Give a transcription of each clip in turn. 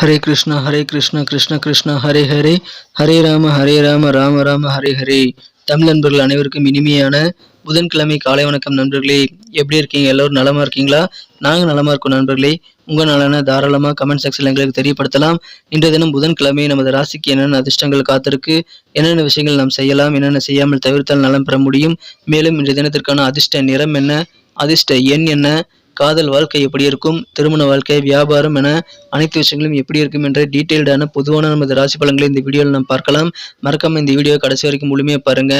ஹரே கிருஷ்ணா ஹரே கிருஷ்ணா கிருஷ்ண கிருஷ்ணா ஹரே ஹரே ஹரே ராம ஹரே ராம ராம ராம ஹரே ஹரே தமிழ் நண்பர்கள் அனைவருக்கும் இனிமையான புதன்கிழமை காலை வணக்கம் நண்பர்களே. எப்படி இருக்கீங்க? எல்லோரும் நலமாக இருக்கீங்களா? நாங்கள் நலமாக இருக்கோம் நண்பர்களே. உங்கள் நலனை தாராளமாக கமெண்ட் செக்ஷனில் எங்களுக்கு தெரியப்படுத்தலாம். இன்றைய தினம் புதன்கிழமை நமது ராசிக்கு என்னென்ன அதிர்ஷ்டங்கள் காத்திருக்கு? என்னென்ன விஷயங்கள் நாம் செய்யலாம்? என்னென்ன செய்யாமல் தவிர்த்தால் நலம் பெற முடியும்? மேலும் இன்றைய தினத்திற்கான அதிர்ஷ்ட நிறம் என்ன? அதிர்ஷ்ட எண் என்ன? காதல் வாழ்க்கை எப்படி இருக்கும் திருமண வாழ்க்கை வியாபாரம் என அனைத்து விஷயங்களும் எப்படி இருக்கும் என்ற டீட்டெயில்டான பொதுவான நமது ராசி பலன்களை இந்த வீடியோவில் நாம் பார்க்கலாம். மறக்காம இந்த வீடியோ கடைசி வரைக்கும் முழுமையாக பாருங்க.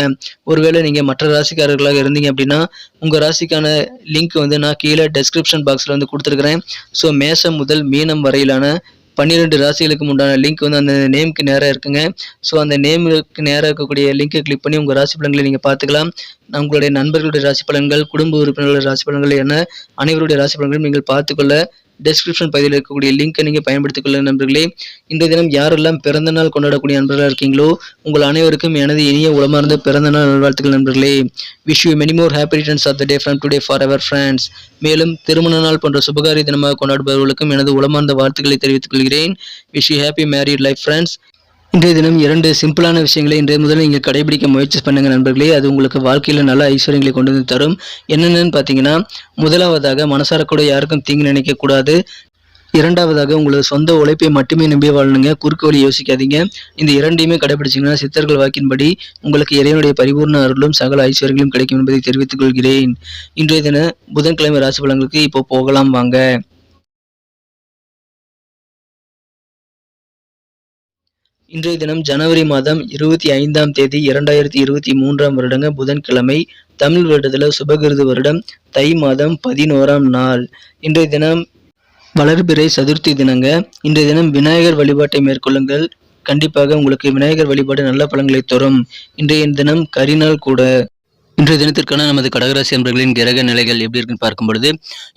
ஒருவேளை நீங்கள் மற்ற ராசிக்காரர்களாக இருந்தீங்க அப்படின்னா உங்கள் ராசிக்கான லிங்க் வந்து நான் கீழே டெஸ்கிரிப்ஷன் பாக்ஸில் வந்து கொடுத்துருக்குறேன். ஸோ மேசம் முதல் மீனம் வரையிலான பன்னிரெண்டு ராசிகளுக்கு உண்டான லிங்க் வந்து அந்த நேமுக்கு நேராக இருக்குங்க. ஸோ அந்த நேமுக்கு நேராக இருக்கக்கூடிய லிங்கை கிளிக் பண்ணி உங்கள் ராசி பலன்களை நீங்கள் பார்த்துக்கலாம். உங்களுடைய நண்பர்களுடைய ராசி பலன்கள் குடும்ப உறுப்பினர்களுடைய ராசி பலன்கள் என அனைவருடைய ராசி பலன்களையும் நீங்கள் பார்த்துக்கொள்ள டெஸ்கிரிப்ஷன் பகுதியில் இருக்கக்கூடிய லிங்கை நீங்கள் பயன்படுத்திக் கொள்ள நண்பர்களே. இந்த தினம் யாரெல்லாம் பிறந்தநாள் கொண்டாடக்கூடிய நண்பர்களாக இருக்கீங்களோ உங்கள் அனைவருக்கும் எனது இனிய உளமார்ந்த பிறந்த நாள் நல்வாழ்த்துக்கள் நண்பர்களே. Wish you many more happy returns of the day from today for our friends மேலும் திருமண நாள் போன்ற சுபகாரிய தினமாக கொண்டாடுபவர்களுக்கும் எனது உளமார்ந்த வாழ்த்துக்களை தெரிவித்துக் கொள்கிறேன். Wish you happy married life friends இன்றைய தினம் இரண்டு சிம்பிளான விஷயங்களை இன்றைய முதல்ல நீங்கள் கடைபிடிக்க முயற்சி பண்ணுங்க நண்பர்களே. அது உங்களுக்கு வாழ்க்கையில் நல்ல ஐஸ்வர்யங்களை கொண்டு வந்து தரும். என்னென்னு பார்த்தீங்கன்னா முதலாவதாக மனசார கூட யாருக்கும் தீங்கு நினைக்கக்கூடாது இரண்டாவதாக உங்களது சொந்த உழைப்பை மட்டுமே நம்பி வாழணுங்க. குறுக்கு வழி யோசிக்காதீங்க. இந்த இரண்டையுமே கடைபிடிச்சிங்கன்னா சித்தர்கள் வாக்கின்படி உங்களுக்கு இறைவனுடைய பரிபூர்ண அருளும் சகல ஐஸ்வர்யங்களும் கிடைக்கும் என்பதை தெரிவித்துக் கொள்கிறேன். இன்றைய தின புதன்கிழமை ராசி பலன்களுக்கு இப்போ போகலாம் வாங்க. இன்றைய தினம் ஜனவரி மாதம் இருபத்தி ஐந்தாம் தேதி இரண்டாயிரத்தி இருபத்தி மூன்றாம் வருடங்க புதன்கிழமை தமிழ் வருடத்தில் சுபகிருது வருடம் தை மாதம் பதினோராம் நாள். இன்றைய தினம் வளர்பிறை சதுர்த்தி தினங்க. இன்றைய தினம் விநாயகர் வழிபாட்டை மேற்கொள்ளுங்கள். கண்டிப்பாக உங்களுக்கு விநாயகர் வழிபாடு நல்ல பலன்களை தரும். இன்றைய தினம் கரிநாள் கூட. இன்றைய தினத்திற்கான நமது கடகராசி அன்பர்களின் கிரக நிலைகள் எப்படி இருக்குன்னு பார்க்கும் பொழுது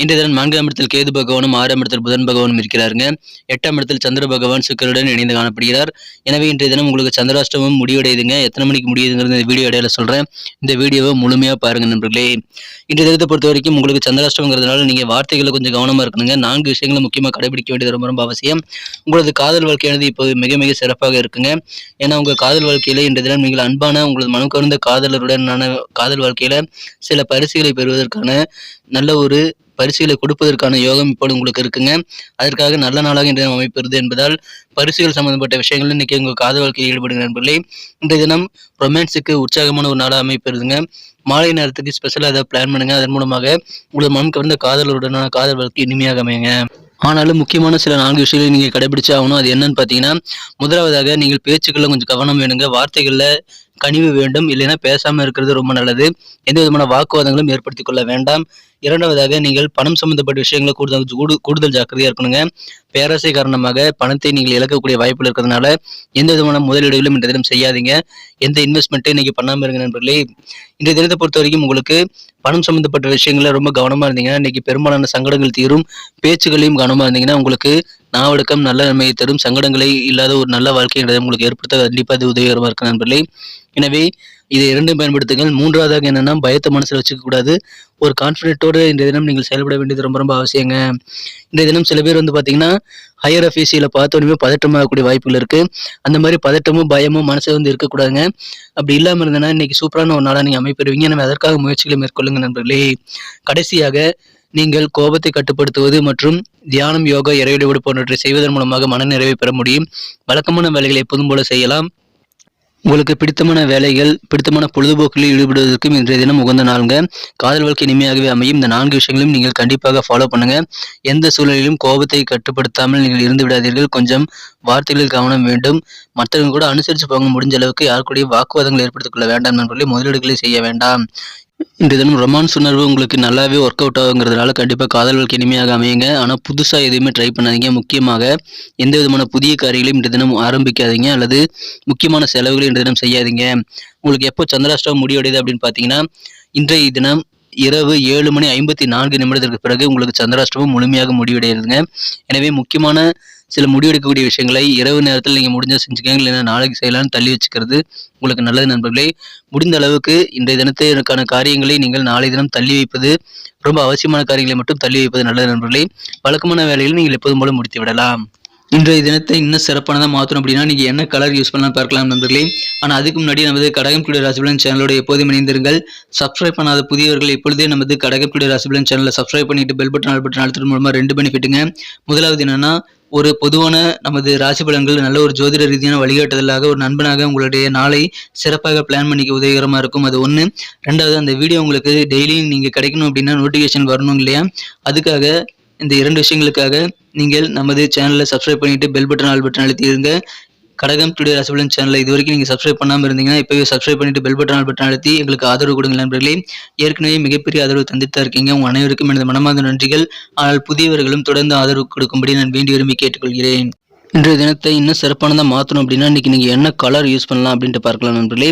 இன்றைய தினம் நான்காம் இடத்தில் கேது பகவானும் ஆறாம் இடத்தில் புதன் பகவானும் இருக்கிறாருங்க. எட்டாம் இடத்தில் சந்திர பகவான் சுக்கருடன் இணைந்து காணப்படுகிறார். எனவே இன்றைய தினம் உங்களுக்கு சந்திராஷ்டமம் முடிவடையுதுங்க. எத்தனை மணிக்கு முடியுதுங்கிறது இந்த வீடியோ இடையில சொல்றேன். இந்த வீடியோவை முழுமையா பாருங்க நண்பர்களே. இன்றைய தினத்தை பொறுத்த வரைக்கும் உங்களுக்கு சந்திராஷ்டமங்கிறதுனால நீங்க வார்த்தைகளை கொஞ்சம் கவனமா இருக்கணுங்க. நான்கு விஷயங்களை முக்கியமா கடைபிடிக்க வேண்டியது ரொம்ப ரொம்ப அவசியம். உங்களது காதல் வாழ்க்கையானது இப்போ மிக மிக சிறப்பாக இருக்குங்க. ஏன்னா உங்க காதல் வாழ்க்கையில இன்றைய தினம் நீங்கள் அன்பான உங்களது மனம் கவர்ந்த காதலருடனான காதல் வாழ்க்கையில சில பரிசுகளை பெறுவதற்கான நல்ல ஒரு பரிசுகளை கொடுப்பதற்கான யோகம் இப்போது உங்களுக்கு இருக்குங்க. அதற்காக நல்ல நாளாக இன்றைய தினம் அமைப்பெறுது என்பதால் பரிசுகள் சம்பந்தப்பட்ட விஷயங்கள் இன்னைக்கு உங்கள் காதல் வாழ்க்கையில் ஈடுபடுங்க நண்பர்களே இன்றைய தினம் ரொமான்ஸுக்கு உற்சாகமான ஒரு நாளாக அமைப்பிறதுங்க. மாலை நேரத்துக்கு ஸ்பெஷலாக ஏதாவது பிளான் பண்ணுங்க. அதன் மூலமாக உங்களது மனம் கவர்ந்த காதலருடனான காதல் வாழ்க்கை இனிமையாக அமையுங்க. ஆனாலும் முக்கியமான சில நான்கு விஷயங்களை நீங்கள் கடைபிடிச்சாகணும் அது என்னன்னு பார்த்தீங்கன்னா முதலாவதாக நீங்கள் பேச்சுக்களில் கொஞ்சம் கவனம் வேணுங்க. வார்த்தைகளில் கனிவு வேண்டும் இல்லைன்னா பேசாமல் இருக்கிறது ரொம்ப நல்லது. எந்த விதமான வாக்குவாதங்களும் ஏற்படுத்திக் கொள்ள வேண்டாம். இரண்டாவதாக நீங்கள் பணம் சம்பந்தப்பட்ட விஷயங்களை கூடுதல் கூடுதல் ஜாக்கிரதையா இருக்கணுங்க. பேராசை காரணமாக பணத்தை நீங்கள் இழக்கக்கூடிய வாய்ப்புகள் இருக்கிறதுனால எந்த விதமான முதலீடுகளும் இன்றைய தினம் செய்யாதீங்க. எந்த இன்வெஸ்ட்மெண்ட்டும் இன்னைக்கு பண்ணாமல் இருங்க நண்பர்களே. இன்றைய தினத்தை பொறுத்த வரைக்கும் உங்களுக்கு பணம் சம்பந்தப்பட்ட விஷயங்கள ரொம்ப கவனமா இருந்தீங்கன்னா இன்னைக்கு பெரும்பாலான சங்கடங்கள் தீரும். பேச்சுகளையும் கவனமா இருந்தீங்கன்னா உங்களுக்கு நாவடக்கம் நல்ல நன்மையை தரும் சங்கடங்களை இல்லாத ஒரு நல்ல வாழ்க்கை உங்களுக்கு ஏற்படுத்த கண்டிப்பாக அது உதவிகரமாக இருக்கு நண்பர்களே. எனவே இதை இரண்டும் பயன்படுத்துங்கள். மூன்றாவதாக என்னென்னா பயத்தை மனசில் வச்சுக்கக்கூடாது. ஒரு கான்ஃபிடென்ட்டோடு இன்றைய தினம் நீங்கள் செயல்பட வேண்டியது ரொம்ப ரொம்ப அவசியங்க. இன்றைய தினம் சில பேர் வந்து பார்த்தீங்கன்னா ஹையர் அஃபீஸியில் பார்த்த உடனே பதட்டமாகக்கூடிய வாய்ப்புகள் இருக்குது அந்த மாதிரி பதட்டமும் பயமும் மனசில் வந்து இருக்கக்கூடாதுங்க. அப்படி இல்லாமல் இருந்தனா இன்றைக்கி சூப்பரான ஒரு நாளாக நீங்கள் அமைப்பெறுவீங்க. நம்ம அதற்காக முயற்சிகளை மேற்கொள்ளுங்க நண்பர்களே. கடைசியாக நீங்கள் கோபத்தை கட்டுப்படுத்துவது மற்றும் தியானம் யோகா இறைவழிபாடு போன்றவற்றை செய்வதன் மூலமாக மனநிறைவை பெற முடியும். வழக்கமான வேலைகளை எப்போதும் போல செய்யலாம். உங்களுக்கு பிடித்தமான வேலைகள் பிடித்தமான பொழுதுபோக்கில் ஈடுபடுவதற்கும் இன்றைய தினம் உகந்த நாளுங்க. காதல் வாழ்க்கை இனிமையாகவே அமையும். இந்த நான்கு விஷயங்களையும் நீங்கள் கண்டிப்பாக ஃபாலோ பண்ணுங்க. எந்த சூழலிலும் கோபத்தை கட்டுப்படுத்தாமல் நீங்கள் இருந்து விடாதீர்கள். கொஞ்சம் வார்த்தைகளில் கவனம் வேண்டும். மற்றவங்க கூட அனுசரித்து போக முடிஞ்ச அளவுக்கு யார் வாக்குவாதங்கள் ஏற்படுத்திக் கொள்ள வேண்டாம். நண்பர்களே முதலீடுகளை செய்ய வேண்டாம். இந்த தினம் ரொமான்ஸ் உணர்வு உங்களுக்கு நல்லாவே ஒர்க் அவுட் ஆகுங்கிறதுனால கண்டிப்பாக காதல்களுக்கு இனிமையாக அமையுங்க. ஆனால் புதுசாக எதுவுமே ட்ரை பண்ணாதீங்க. முக்கியமாக எந்த விதமான புதிய காரியங்களையும் இந்த தினம் ஆரம்பிக்காதீங்க. அல்லது முக்கியமான செலவுகளை இந்த தினம் செய்யாதீங்க. உங்களுக்கு எப்போ சந்திராஷ்டமம் முடிவடையுது அப்படின்னு பார்த்தீங்கன்னா இன்றைய தினம் இரவு ஏழு மணி ஐம்பத்தி நான்கு நிமிடத்திற்கு பிறகு உங்களுக்கு சந்திராஷ்டமம் முழுமையாக முடிவடையுதுங்க. எனவே முக்கியமான சில முடிவெடுக்கக்கூடிய விஷயங்களை இரவு நேரத்தில் நீங்கள் முடிஞ்சால் செஞ்சுக்கோங்க இல்லைன்னா நாளைக்கு செய்யலாம்னு தள்ளி வச்சுக்கிறது உங்களுக்கு நல்லது நண்பர்களே. முடிந்த அளவுக்கு இன்றைய தினத்திற்கான காரியங்களை நீங்கள் நாளை தினம் தள்ளி வைப்பது ரொம்ப அவசியமான காரியங்களை மட்டும் தள்ளி வைப்பது நல்லது நண்பர்களே. வழக்கமான வேலைகளை நீங்கள் எப்போதும் போல முடித்து விடலாம் இன்றைய தினத்தை இன்னும் சிறப்பானதாக மாற்றணும் அப்படின்னா நீங்கள் என்ன கலர் யூஸ் பண்ணலாம் பார்க்கலாம் நண்பர்களே ஆனால் அதுக்கு முன்னாடி நமது கடகம் டுடே ராசிபலன் சேனலோட எப்போதும் இணைந்திருங்கள். சப்ஸ்கிரைப் பண்ணாத புதியவர்கள் இப்பொழுதே நமது கடகம் டுடே ராசிபலன் சேனலை சப்ஸ்கிரைப் பண்ணிட்டு பெல் பட்டன் ஆல் பட்டன் அழுத்தது மூலமாக ரெண்டு பெனிஃபிட்டுங்க முதலாவது என்னன்னா ஒரு பொதுவான நமது ராசி பலன்கள் நல்ல ஒரு ஜோதிட ரீதியான வழிகாட்டுதலாக ஒரு நண்பனாக உங்களுடைய நாளை சிறப்பாக பிளான் பண்ணிக்க உதவிகரமாக இருக்கும். அது ஒன்று ரெண்டாவது அந்த வீடியோ உங்களுக்கு டெய்லியும் நீங்கள் கிடைக்கணும் அப்படின்னா நோட்டிஃபிகேஷன் வரணும் இல்லையா? அதுக்காக இந்த இரண்டு விஷயங்களுக்காக நீங்கள் நமது சேனலை சப்ஸ்கிரைப் பண்ணிட்டு பெல் பட்டன் ஆல் பட்டன் அழுத்திடுங்க கடகம் டுடே ரசபலன் சேனலை இது வரைக்கும் நீங்கள் சப்ஸ்கிரைப் பண்ணாமல் இருந்தீங்கன்னா இப்போவே சப்ஸ்கிரைப் பண்ணிட்டு பெல் பட்டன் ஆல் பட்டன் அழுத்தி எங்களுக்கு ஆதரவு கொடுங்க நண்பர்களே. ஏற்கனவே மிகப்பெரிய ஆதரவு தந்துட்டு தான் இருக்கீங்க. உங்கள் அனைவருக்கும் எனது மனமார்ந்த நன்றிகள். ஆனால் புதியவர்களும் தொடர்ந்து ஆதரவு கொடுக்கும்படி நான் வேண்டி விரும்பி கேட்டுக்கொள்கிறேன். இன்றைய தினத்தை இன்னும் சிறப்பானதாக மாற்றணும் அப்படின்னா இன்றைக்கி நீங்கள் என்ன கலர் யூஸ் பண்ணலாம் அப்படின்ட்டு பார்க்கலாம் நண்பர்களே.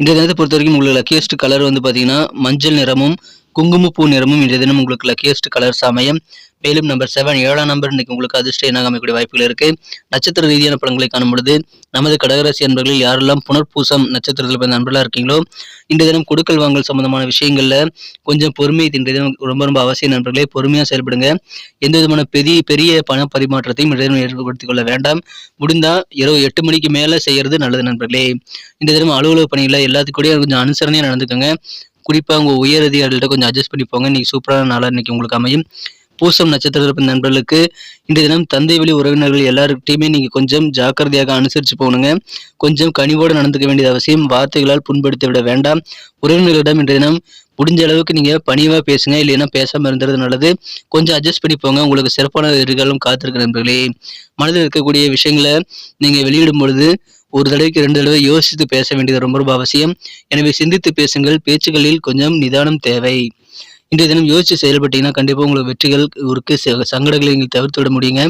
இன்றைய தினத்தை பொறுத்த வரைக்கும் உங்களுக்கு லக்கியஸ்ட் கலர் வந்து பார்த்தீங்கன்னா மஞ்சள் நிறமும் குங்குமப்பூ நிறமும் இன்றைய தினம் உங்களுக்கு லக்கியஸ்ட் கலர்ஸ் அமையும். மேலும் நம்பர் செவன் ஏழாம் நம்பர் இன்னைக்கு உங்களுக்கு அதிர்ஷ்ட எண்ணாக அமைக்கக்கூடிய வாய்ப்புகள் இருக்கு. நட்சத்திர ரீதியான படங்களை காணும் பொழுது நமது கடகராசி அன்பர்களில் யாரெல்லாம் புனர்பூசம் நட்சத்திரத்தில் பிறந்த நண்பர்களாக இருக்கீங்களோ இந்த தினம் கொடுக்கல் வாங்கல் சம்பந்தமான விஷயங்கள்ல கொஞ்சம் பொறுமை இன்றைய தினம் ரொம்ப ரொம்ப அவசியம் நண்பர்களே பொறுமையாக செயல்படுங்க. எந்த விதமான பெரிய பெரிய பண பரிமாற்றத்தையும் இன்றைய தினம் ஏற்படுத்திக் கொள்ள வேண்டாம். முடிந்தா இரவு எட்டு மணிக்கு மேலே செய்யறது நல்லது நண்பர்களே. இந்த தினம் அலுவலக பணியில் எல்லாத்துக்கூடயும் கொஞ்சம் அனுசரணையாக நடந்துக்கோங்க. குறிப்பாக உங்கள் உயர் அதிகாரிகள்கிட்ட கொஞ்சம் அட்ஜஸ்ட் பண்ணி போங்க இன்னைக்கு சூப்பரான நாளாக இன்னைக்கு உங்களுக்கு அமையும். பூசம் நட்சத்திரத்தில் நண்பர்களுக்கு இன்றைய தினம் தந்தை வழி உறவினர்கள் எல்லாருக்கிட்டையுமே நீங்கள் கொஞ்சம் ஜாக்கிரதையாக அனுசரித்து போகணுங்க. கொஞ்சம் கனிவோடு நடந்துக்க வேண்டியது அவசியம். வார்த்தைகளால் புண்படுத்தி விட வேண்டாம். உறவினர்களிடம் இன்றைய தினம் முடிஞ்ச அளவுக்கு நீங்கள் பணிவாக பேசுங்க. இல்லைன்னா பேசாமல் இருந்தது நல்லது. கொஞ்சம் அட்ஜஸ்ட் பண்ணி போங்க. உங்களுக்கு சிறப்பான எதிர்காலம் காத்திருக்க நண்பர்களே. மனதில் இருக்கக்கூடிய விஷயங்களை நீங்கள் வெளியிடும் பொழுது ஒரு தடவைக்கு ரெண்டு தடவை யோசித்து பேச வேண்டியது ரொம்ப ரொம்ப அவசியம். எனவே சிந்தித்து பேசுங்கள். பேச்சுகளில் கொஞ்சம் நிதானம் தேவை. இன்றைய தினம் யோசிச்சு செயல்பட்டீங்கன்னா கண்டிப்பாக உங்களுக்கு வெற்றிகள் இருக்கு சங்கடங்களை நீங்கள் தவிர்த்து விட முடியுங்க.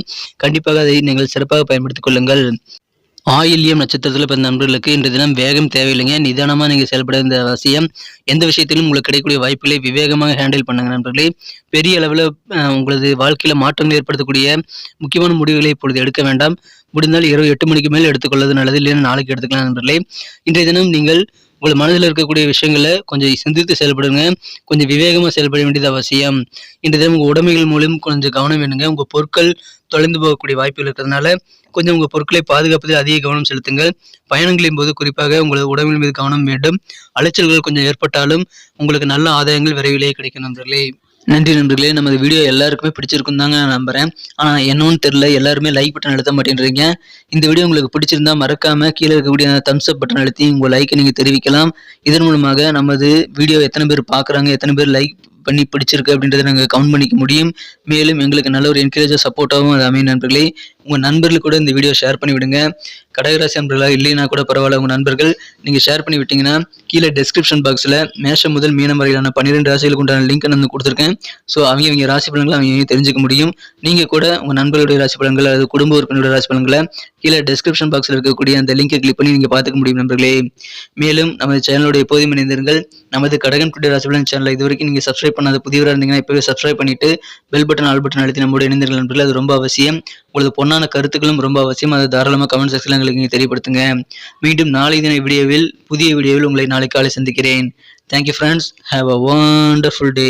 கண்டிப்பாக அதை நீங்கள் சிறப்பாக பயன்படுத்திக் கொள்ளுங்கள். ஆயில்யம் நட்சத்திரத்தில் பிறந்த நண்பர்களுக்கு இன்றைய தினம் வேகம் தேவையில்லைங்க. நிதானமாக நீங்கள் செயல்பட இந்த அவசியம். எந்த விஷயத்திலும் உங்களுக்கு கிடைக்கக்கூடிய வாய்ப்புகளை விவேகமாக ஹேண்டில் பண்ணுங்க நண்பர்களே. பெரிய அளவில் உங்களது வாழ்க்கையில் மாற்றங்கள் ஏற்படுத்தக்கூடிய முக்கியமான முடிவுகளை இப்பொழுது எடுக்க வேண்டாம். முடிந்தால் இரவு எட்டு மணிக்கு மேல் எடுத்துக்கொள்வது நல்லது. இல்லைன்னா நாளைக்கு எடுத்துக்கலாம் நண்பர்களே. இன்றைய தினம் நீங்கள் உங்கள் மனதில் இருக்கக்கூடிய விஷயங்களை கொஞ்சம் சிந்தித்து செயல்படுங்க. கொஞ்சம் விவேகமாக செயல்பட வேண்டியது அவசியம். இன்றைய தினம் உங்கள் உடைமைகள் மூலம் கொஞ்சம் கவனம் வேணுங்க. உங்கள் பொருட்கள் தொலைந்து போகக்கூடிய வாய்ப்புகள் இருக்கிறதுனால கொஞ்சம் உங்கள் பொருட்களை பாதுகாப்பதில் அதிக கவனம் செலுத்துங்கள் பயணங்களின் போது குறிப்பாக உங்களது உடம்பின் மீது கவனம் வேண்டும். அலைச்சல்கள் கொஞ்சம் ஏற்பட்டாலும் உங்களுக்கு நல்ல ஆதாயங்கள் விரைவிலேயே கிடைக்கும் நண்பர்களே. நன்றி நண்பர்களே. நமது வீடியோ எல்லாருக்குமே பிடிச்சிருக்கும் தாங்க நான் நம்புறேன். ஆனால் என்னன்னு தெரியல. எல்லாருமே லைக் பட்டன் அழுத்த மாட்டேன்றீங்க. இந்த வீடியோ உங்களுக்கு பிடிச்சிருந்தா மறக்காம கீழே இருக்கக்கூடிய தம்ஸ் அப் பட்டன் அழுத்தி உங்கள் லைக்கை நீங்கள் தெரிவிக்கலாம். இதன் மூலமாக நமது வீடியோ எத்தனை பேர் பார்க்குறாங்க எத்தனை பேர் லைக் பண்ணி பிடிச்சிருக்கு அப்படின்றத நாங்கள் கவுண்ட் பண்ணிக்க முடியும். மேலும் எங்களுக்கு நல்ல ஒரு என்கரேஜாக சப்போர்ட்டாகவும் அது அமையும் நண்பர்களே. உங்கள் நண்பர்களுக்கு கூட இந்த வீடியோ ஷேர் பண்ணி விடுங்க. கடகராசி நண்பர்களாக இல்லைனா கூட பரவாயில்ல உங்கள் நண்பர்கள் நீங்கள் ஷேர் பண்ணி விட்டீங்கன்னா கீழே டெஸ்கிரிப்ஷன் பாக்ஸில் மேஷம் முதல் மீனம் வரையிலான பன்னிரெண்டு ராசிகளுக்கு உண்டான லிங்க் நான் கொடுத்துருக்கேன். ஸோ அவங்க அவங்க ராசி பலன்களை அவங்க தெரிஞ்சுக்க முடியும். நீங்கள் கூட உங்கள் நண்பர்களுடைய ராசி பலன்கள் அல்லது குடும்ப உறுப்பினருடைய ராசி பலன்களை கீழே டெஸ்கிரிப்ஷன் பாக்ஸில் இருக்கக்கூடிய அந்த லிங்கை கிளிக் பண்ணி நீங்கள் பார்த்துக்க முடியும் நண்பர்களே. மேலும் நமது சேனலோட எப்போதும் இணைந்திருங்கள். நமது கடகன் குட்டி ராசி பலன் சேனலை இதுவரைக்கும் நீங்கள் சப்ஸ்கிரைப் பண்ணாத புதியவராக இருந்தீங்கன்னா இப்போவே சப்ஸ்கிரைப் பண்ணிட்டு பெல் பட்டன் ஆல் பட்டன் அழுத்தி நம்மளோட இணைந்தீர்கள் நண்பர்கள். அது ரொம்ப அவசியம். உங்களது பொன்னான கருத்துக்களும் ரொம்ப அவசியம். அதை தாராளமாக கமெண்ட் செக்ஷனில் எங்களுக்கு நீங்கள் தெரியப்படுத்துங்க. மீண்டும் நாளை தின வீடியோவில் புதிய வீடியோவில் உங்களை நாளை காலை சந்திக்கிறேன். Thank you friends have a wonderful day